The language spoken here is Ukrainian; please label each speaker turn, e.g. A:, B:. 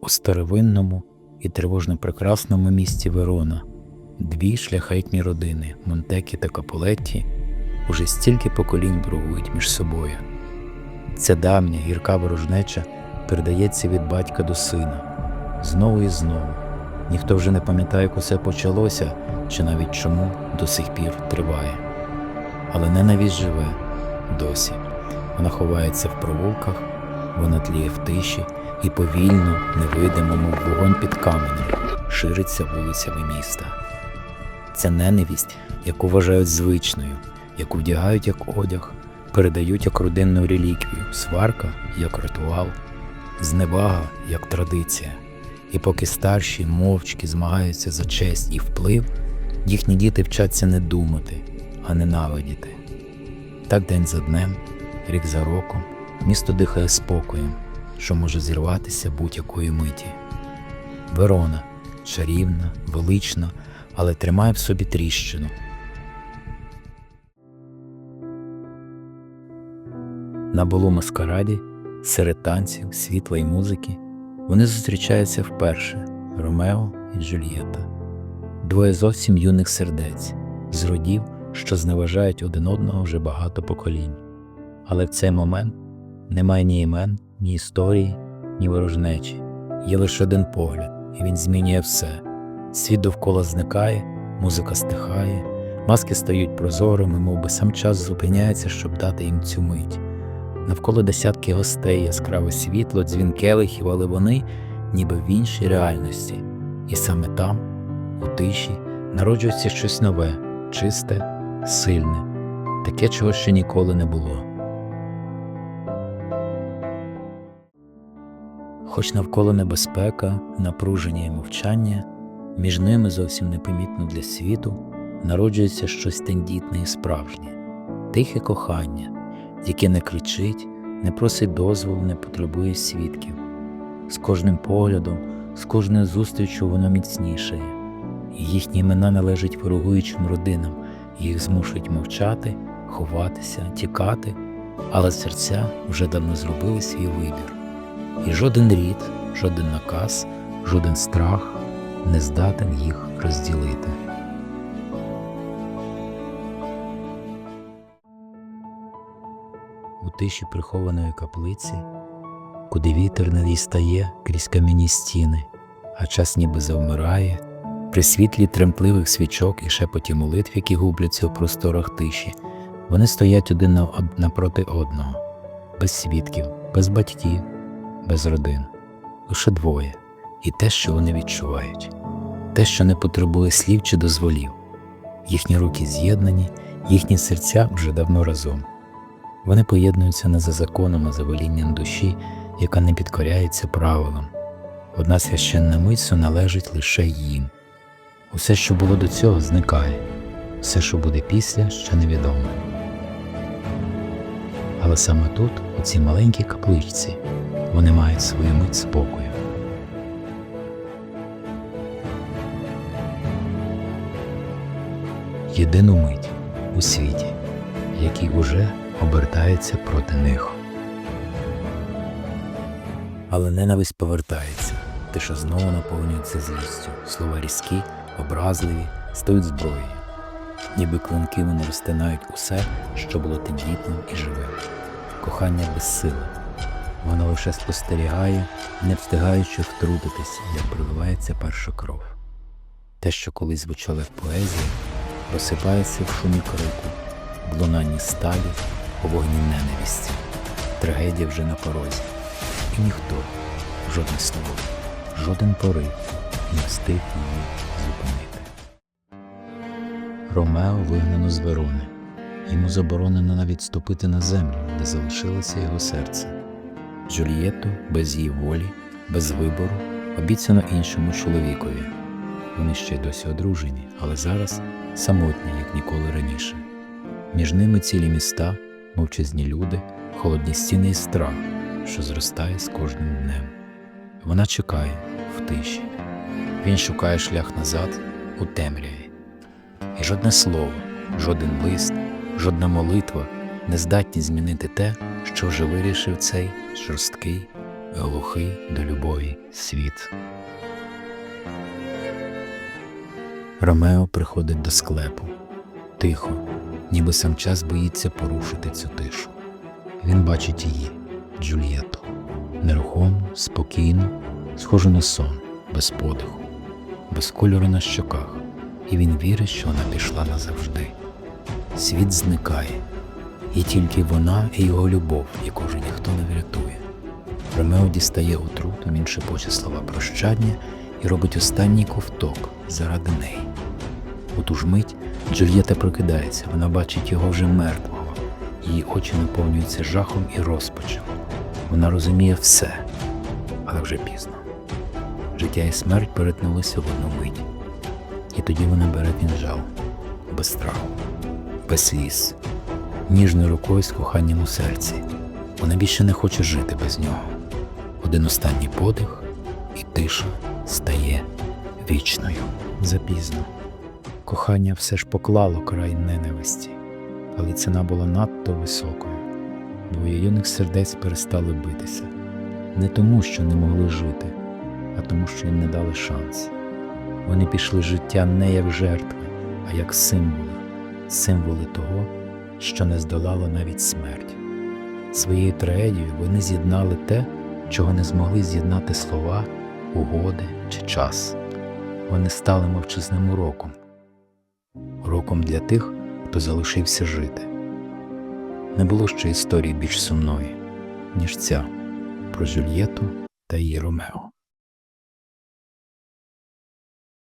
A: У старовинному і тривожно прекрасному місті Верона дві шляхетні родини Монтекі та Капулетті уже стільки поколінь ворогують між собою. Ця давня гірка ворожнеча передається від батька до сина знову і знову. Ніхто вже не пам'ятає, як усе почалося, чи навіть чому до сих пір триває. Але ненависть живе досі. Вона ховається в провулках, вона тліє в тиші і повільно, невидимо, мов вогонь під каменем, шириться вулицями міста. Це ненависть, яку вважають звичною, яку вдягають як одяг, передають як родинну реліквію, сварка як ритуал, зневага як традиція. І поки старші мовчки змагаються за честь і вплив, їхні діти вчаться не думати, а ненавидіти. Так день за днем, рік за роком, місто дихає спокоєм, що може зірватися будь-якої миті. Верона чарівна, велична, але тримає в собі тріщину. На балу маскараді, серед танців, світла й музики, вони зустрічаються вперше Ромео і Джульєта, двоє зовсім юних сердець, з родів, що зневажають один одного вже багато поколінь. Але в цей момент немає ні імен, ні історії, ні ворожнечі. Є лише один погляд, і він змінює все. Світ довкола зникає, музика стихає, маски стають прозорими, мов би сам час зупиняється, щоб дати їм цю мить. Навколо десятки гостей, яскраве світло, дзвін келихів, але вони ніби в іншій реальності. І саме там, у тиші, народжується щось нове, чисте, сильне, таке, чого ще ніколи не було. Хоч навколо небезпека, напруження і мовчання, між ними зовсім непомітно для світу народжується щось тендітне і справжнє, тихе кохання, яке не кричить, не просить дозволу, не потребує свідків. З кожним поглядом, з кожною зустрічю воно міцнішає, їхні імена належать ворогуючим родинам, їх змушують мовчати, ховатися, тікати, але серця вже давно зробили свій вибір. І жоден рід, жоден наказ, жоден страх не здатен їх розділити. У тиші прихованої каплиці, куди вітер не дістає крізь кам'яні стіни, а час ніби завмирає, при світлі тремтливих свічок і шепоті молитв, які губляться у просторах тиші, вони стоять один напроти одного, без свідків, без батьків, без родин, лише двоє, і те, що вони відчувають, те, що не потребує слів чи дозволів. Їхні руки з'єднані, їхні серця вже давно разом. Вони поєднуються не за законом, а за волінням душі, яка не підкоряється правилам. Одна священна мить належить лише їм. Усе, що було до цього, зникає, все, що буде після, ще невідомо. Але саме тут, у цій маленькій капличці, вони мають свою мить спокою. Єдину мить у світі, який уже обертається проти них. Але ненависть повертається, тиша знову наповнюється злістю. Слова різкі, образливі, стають зброєю. Ніби клинки вони розтинають усе, що було тендітним і живим. Кохання безсиле. Воно лише спостерігає, не встигаючи втрутитись, як проливається перша кров. Те, що колись звучало в поезії, розсипається в шумі крику, в лунанні сталі, у вогні ненависті. Трагедія вже на порозі. І ніхто, жодне слово, жоден порив не встиг її зупинити. Ромео вигнано з Верони. Йому заборонено навіть ступити на землю, де залишилося його серце. Джульєту без її волі, без вибору, обіцяно іншому чоловікові. Вони ще досі одружені, але зараз самотні, як ніколи раніше. Між ними цілі міста, мовчазні люди, холодні стіни і страх, що зростає з кожним днем. Вона чекає в тиші. Він шукає шлях назад у темряві. І жодне слово, жоден лист, жодна молитва не здатні змінити те, що вже вирішив цей жорсткий, глухий до любові світ. Ромео приходить до склепу. Тихо, ніби сам час боїться порушити цю тишу. Він бачить її, Джульєту, нерухому, спокійну, схожу на сон, без подиху, без кольору на щоках, і він вірить, що вона пішла назавжди. Світ зникає, і тільки вона і його любов, яку вже ніхто не врятує. Ромео дістає отруту, він шепоче слова прощання і робить останній ковток заради неї. У ту ж мить Джульєта прокидається, вона бачить його вже мертвого, її очі наповнюються жахом і розпачем. Вона розуміє все, але вже пізно. Життя і смерть перетнулися в одну мить. І тоді вона бере кінжал без страху, без сліз, ніжною рукою з коханням у серці. Вона більше не хоче жити без нього. Один останній подих, і тиша стає вічною. Запізно. Кохання все ж поклало край ненависті, але ціна була надто високою. Двоє юних сердець перестали битися не тому, що не могли жити, а тому, що їм не дали шанс. Вони пішли життя не як жертви, а як символи, символи того, що не здолало навіть смерть. Своєю трагедією вони з'єднали те, чого не змогли з'єднати слова, угоди чи час. Вони стали мовчазним уроком, уроком для тих, хто залишився жити. Не було ще історії більш сумної, ніж ця про Жюльєту та її Ромео.